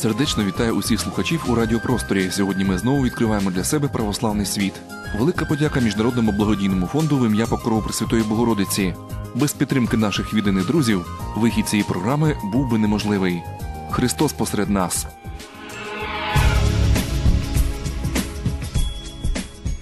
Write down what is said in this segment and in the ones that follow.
Сердечно вітаю усіх слухачів у радіопросторі. Сьогодні ми знову відкриваємо для себе православний світ. Велика подяка міжнародному благодійному фонду в ім'я Покрову Пресвятої Богородиці. Без підтримки наших відданих друзів вихід цієї програми був би неможливий. Христос посеред нас.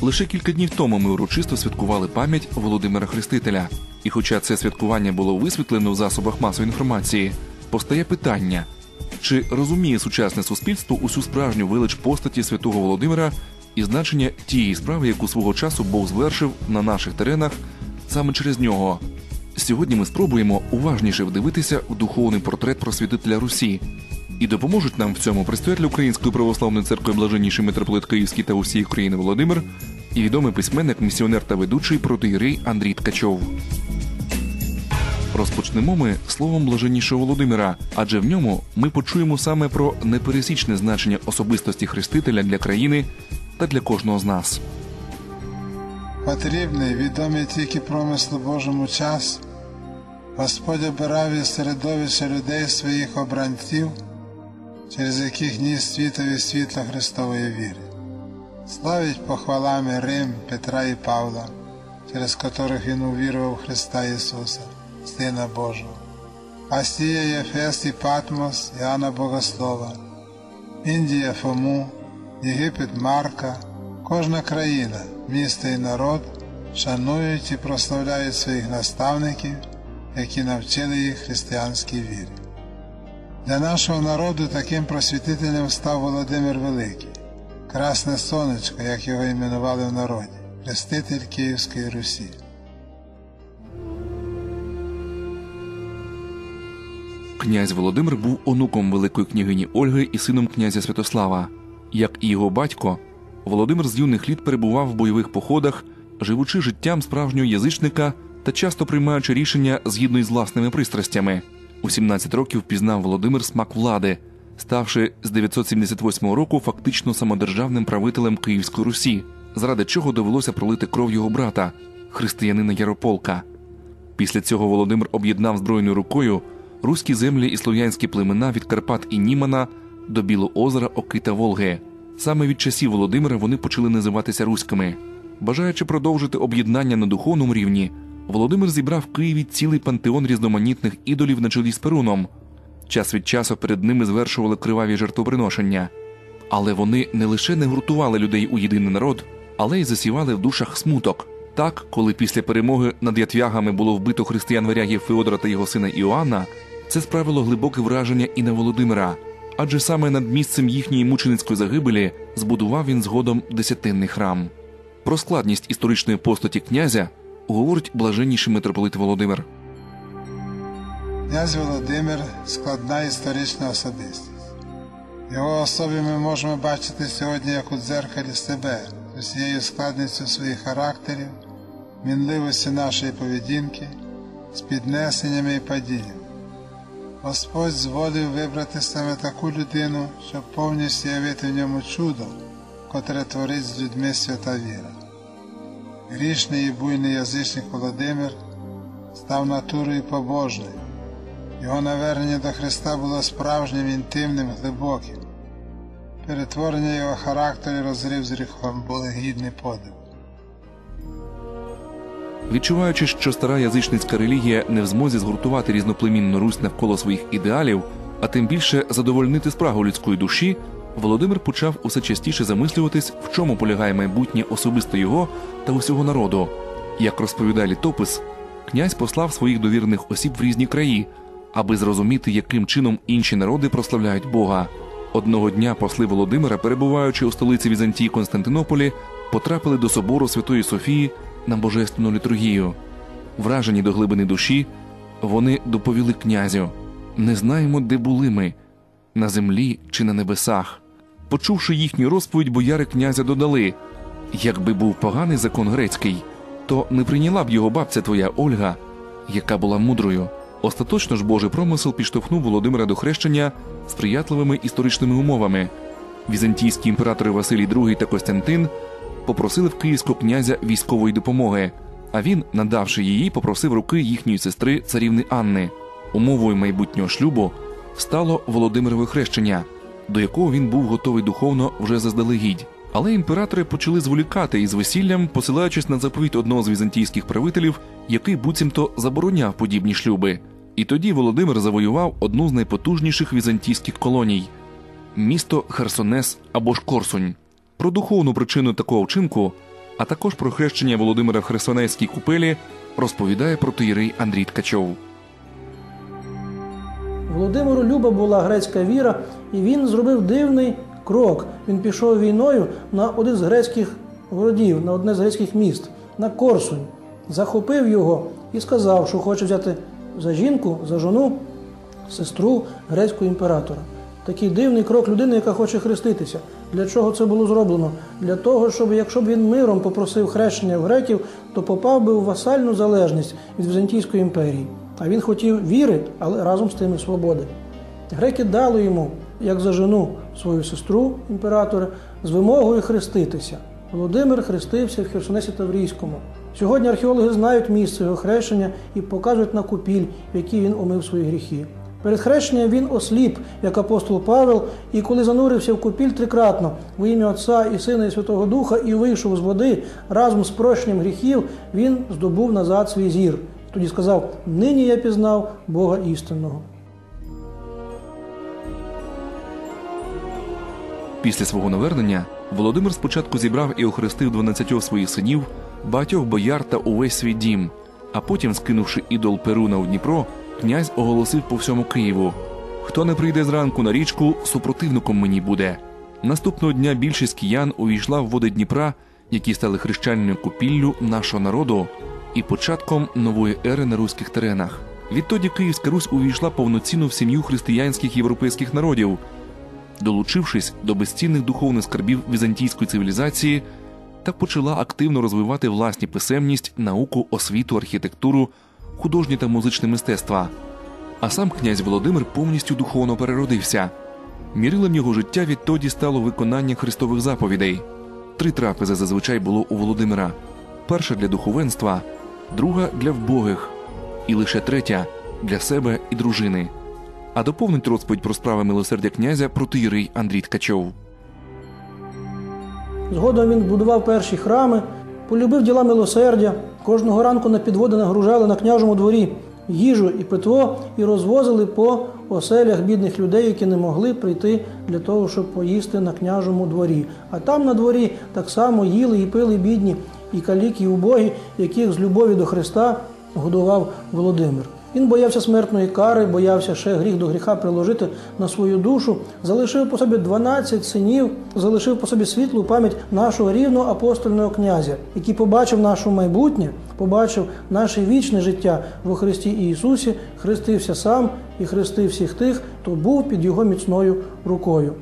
Лише кілька днів тому ми урочисто святкували пам'ять Володимира Хрестителя. І хоча це святкування було висвітлено в засобах масової інформації, постає питання: чи розуміє сучасне суспільство усю справжню велич постаті святого Володимира і значення тієї справи, яку свого часу Бог звершив на наших теренах саме через нього? Сьогодні ми спробуємо уважніше вдивитися в духовний портрет просвітителя Русі. І допоможуть нам в цьому предстоятель Української православної церкви блаженніший митрополит Київський та усієї України Володимир і відомий письменник, місіонер та ведучий протиєрей Андрій Ткачов. Розпочнемо ми словом блаженнішого Володимира, адже в ньому ми почуємо саме про непересічне значення особистості Хрестителя для країни та для кожного з нас. Потрібний, відомий тільки промислу Божому час, Господь обирав із середовища людей своїх обранців, через яких ніс світові світло Христової віри. Славить похвалами Рим, Петра і Павла, через котрих він увірував Христа Ісуса, Сина Божого, Асія, Єфес і Патмос, Іоанна Богослова, Індія Фому, Єгипет Марка, кожна країна, місто і народ шанують і прославляють своїх наставників, які навчили їх християнській вірі. Для нашого народу таким просвітителем став Володимир Великий, Красне Сонечко, як його іменували в народі, хреститель Київської Русі. Князь Володимир був онуком великої княгині Ольги і сином князя Святослава. Як і його батько, Володимир з юних літ перебував в бойових походах, живучи життям справжнього язичника та часто приймаючи рішення згідно із власними пристрастями. У 17 років пізнав Володимир смак влади, ставши з 978 року фактично самодержавним правителем Київської Русі, заради чого довелося пролити кров його брата, християнина Ярополка. Після цього Володимир об'єднав збройною рукою руські землі і слов'янські племена від Карпат і Німана до Білоозера, Оки та Волги. Саме від часів Володимира вони почали називатися руськими. Бажаючи продовжити об'єднання на духовному рівні, Володимир зібрав в Києві цілий пантеон різноманітних ідолів на чолі з Перуном. Час від часу перед ними звершували криваві жертвоприношення. Але вони не лише не гуртували людей у єдиний народ, але й засівали в душах смуток. Так, коли після перемоги над ятвягами було вбито християн варягів Феодора та його сина Іоанна, це справило глибоке враження і на Володимира, адже саме над місцем їхньої мученицької загибелі збудував він згодом десятинний храм. Про складність історичної постаті князя говорить блаженніший митрополит Володимир. Князь Володимир складна історична особистість. Його особі ми можемо бачити сьогодні як у дзеркалі себе усією складністю своїх характерів, мінливості нашої поведінки, з піднесеннями і падіннями. Господь зволив вибрати саме таку людину, щоб повністю явити в ньому чудо, котре творить з людьми свята віра. Грішний і буйний язичник Володимир став натурою побожною. Його навернення до Христа було справжнім, інтимним, глибоким. Перетворення його характеру і розрив з гріхом були гідні подив. Відчуваючи, що стара язичницька релігія не в змозі згуртувати різноплемінну Русь навколо своїх ідеалів, а тим більше задовольнити спрагу людської душі, Володимир почав усе частіше замислюватись, в чому полягає майбутнє особисто його та усього народу. Як розповідає літопис, князь послав своїх довірених осіб в різні краї, аби зрозуміти, яким чином інші народи прославляють Бога. Одного дня посли Володимира, перебуваючи у столиці Візантії Константинополі, потрапили до собору Святої Софії на божественну літургію. Вражені до глибини душі, вони доповіли князю: не знаємо, де були ми на землі чи на небесах. Почувши їхню розповідь, бояри князя додали: якби був поганий закон грецький, то не прийняла б його бабця твоя Ольга, яка була мудрою. Остаточно ж Божий промисел підштовхнув Володимира до хрещення сприятливими історичними умовами. Візантійські імператори Василій II та Костянтин попросили в київського князя військової допомоги, а він, надавши її, попросив руки їхньої сестри царівни Анни. Умовою майбутнього шлюбу стало Володимирове хрещення, до якого він був готовий духовно вже заздалегідь. Але імператори почали зволікати із весіллям, посилаючись на заповіт одного з візантійських правителів, який буцімто забороняв подібні шлюби. І тоді Володимир завоював одну з найпотужніших візантійських колоній місто Херсонес або ж Корсунь. Про духовну причину такого вчинку, а також про хрещення Володимира в Херсонейській купелі, розповідає протоїрей Андрій Ткачов. Володимиру Люба була грецька віра, і він зробив дивний крок. Він пішов війною на один з грецьких городів, на одне з грецьких міст, на Корсунь, захопив його і сказав, що хоче взяти за жінку, за жону, сестру грецького імператора. Такий дивний крок людини, яка хоче хреститися. Для чого це було зроблено? Для того, щоб якщо б він миром попросив хрещення в греків, то попав би в васальну залежність від Візантійської імперії. А він хотів віри, але разом з тим і свободи. Греки дали йому, як за жену, свою сестру імператора з вимогою хреститися. Володимир хрестився в Херсонесі Таврійському. Сьогодні археологи знають місце його хрещення і показують на купіль, в якій він омив свої гріхи. Перед хрещенням він осліп, як апостол Павел, і коли занурився в купіль трикратно в ім'я Отця і Сина і Святого Духа і вийшов з води разом з прощенням гріхів, він здобув назад свій зір. Тоді сказав: Нині я пізнав Бога істинного. Після свого навернення Володимир спочатку зібрав і охрестив 12 своїх синів, багатьох бояр та увесь свій дім, а потім, скинувши ідол Перуна у Дніпро, князь оголосив по всьому Києву: хто не прийде зранку на річку, супротивником мені буде. Наступного дня більшість киян увійшла в води Дніпра, які стали хрещальною купіллю нашого народу і початком нової ери на руських теренах. Відтоді Київська Русь увійшла повноцінно в сім'ю християнських європейських народів, долучившись до безцінних духовних скарбів візантійської цивілізації, та почала активно розвивати власні писемність, науку, освіту, архітектуру, художнє та музичне мистецтва. А сам князь Володимир повністю духовно переродився. Мірилом його життя відтоді стало виконання христових заповідей. Три трапези зазвичай було у Володимира: перша для духовенства, друга для вбогих, і лише третя для себе і дружини. А доповнить розповідь про справи милосердя князя протиєрей Андрій Ткачов. Згодом він будував перші храми, полюбив діла милосердя. Кожного ранку на підводи нагружали на княжому дворі їжу і питво і розвозили по оселях бідних людей, які не могли прийти для того, щоб поїсти на княжому дворі. А там на дворі так само їли і пили бідні і каліки, і убогі, яких з любові до Христа годував Володимир. Він боявся смертної кари, боявся ще гріх до гріха приложити на свою душу, залишив по собі 12 синів, залишив по собі світлу пам'ять нашого рівного апостольного князя, який побачив наше майбутнє, побачив наше вічне життя во Христі Ісусі, хрестився сам і хрестив всіх тих, хто був під його міцною рукою.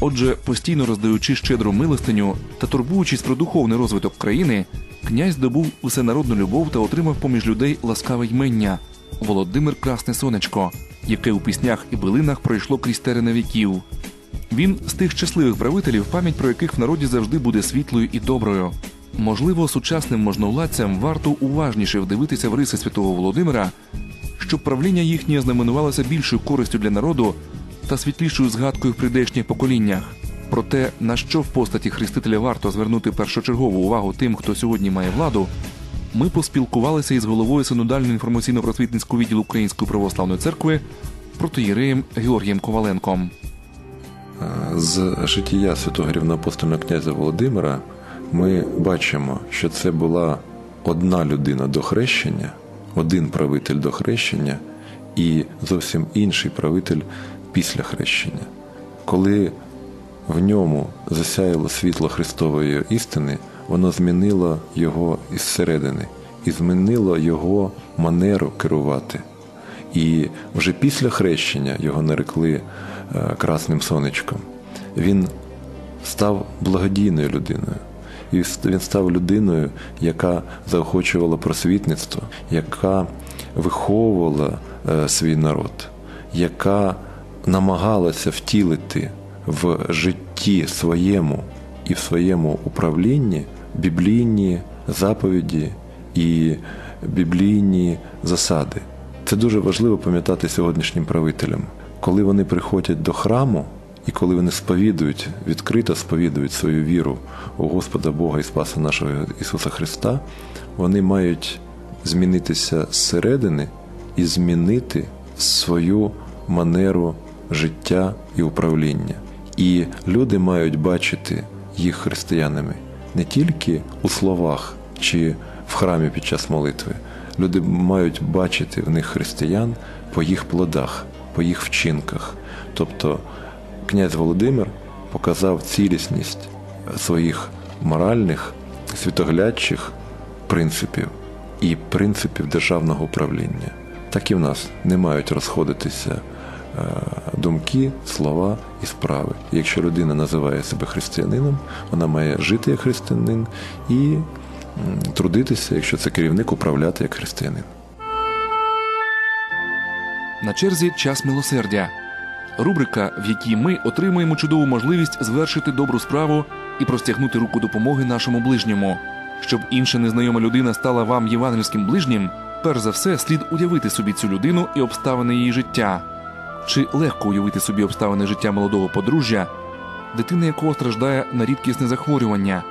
Отже, постійно роздаючи щедру милостиню та турбуючись про духовний розвиток країни, князь добув усенародну любов та отримав поміж людей ласкаве ймення Володимир Красне Сонечко, яке у піснях і билинах пройшло крізь терени віків. Він з тих щасливих правителів, пам'ять про яких в народі завжди буде світлою і доброю. Можливо, сучасним можновладцям варто уважніше вдивитися в риси святого Володимира, щоб правління їхнє знаменувалося більшою користю для народу та світлішою згадкою в прийдешніх поколіннях. Про те, на що в постаті хрестителя варто звернути першочергову увагу тим, хто сьогодні має владу, ми поспілкувалися із головою синодального інформаційно-просвітницького відділу Української православної церкви протоєреєм Георгієм Коваленком. З життя святого рівноапостольного князя Володимира ми бачимо, що це була одна людина до хрещення, один правитель до хрещення і зовсім інший правитель після хрещення. Коли в ньому засяяло світло Христової істини, воно змінило його із середини і змінило його манеру керувати. І вже після хрещення його нарекли е, красним сонечком. Він став благодійною людиною. І він став людиною, яка заохочувала просвітництво, яка виховувала е, свій народ, яка намагалася втілити в житті своєму і в своєму управлінні біблійні заповіді і біблійні засади. Це дуже важливо пам'ятати сьогоднішнім правителям. Коли вони приходять до храму і коли вони сповідують, відкрито сповідують свою віру у Господа Бога і Спаса нашого Ісуса Христа, вони мають змінитися зсередини і змінити свою манеру життя і управління. І люди мають бачити їх християнами не тільки у словах чи в храмі під час молитви. Люди мають бачити в них християн по їх плодах, по їх вчинках. Тобто князь Володимир показав цілісність своїх моральних, світоглядчих принципів і принципів державного управління. Так і в нас не мають розходитися думки, слова і справи. Якщо людина називає себе християнином, вона має жити як християнин і трудитися, якщо це керівник, управляти як християнин. На черзі час милосердя. Рубрика, в якій ми отримуємо чудову можливість звершити добру справу і простягнути руку допомоги нашому ближньому. Щоб інша незнайома людина стала вам євангельським ближнім, перш за все слід уявити собі цю людину і обставини її життя. Чи легко уявити собі обставини життя молодого подружжя, дитина якого страждає на рідкісне захворювання,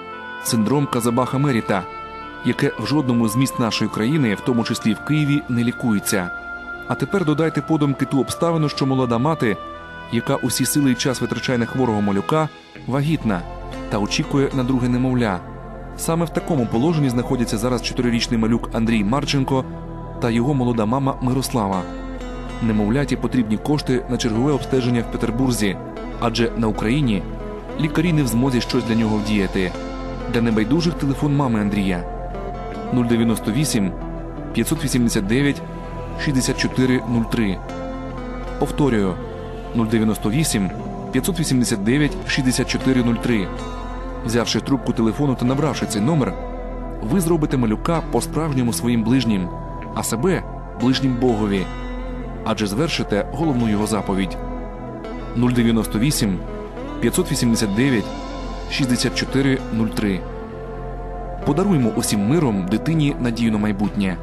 синдром Казабаха Меріта, яке в жодному з міст нашої країни, в тому числі в Києві, не лікується. А тепер додайте подумки ту обставину, що молода мати, яка усі сили і час витрачає на хворого малюка, вагітна та очікує на друге немовля. Саме в такому положенні знаходяться зараз чотирирічний малюк Андрій Марченко та його молода мама Мирослава. Немовляті потрібні кошти на чергове обстеження в Петербурзі, адже на Україні лікарі не в змозі щось для нього вдіяти. Для небайдужих телефон мами Андрія 098 589 6403. Повторюю 098 589 6403. Взявши трубку телефону та набравши цей номер, ви зробите малюка по-справжньому своїм ближнім, а себе ближнім Богові. Адже звершите головну його заповідь 098 589 6403. Подаруймо усім миром дитині надію на майбутнє.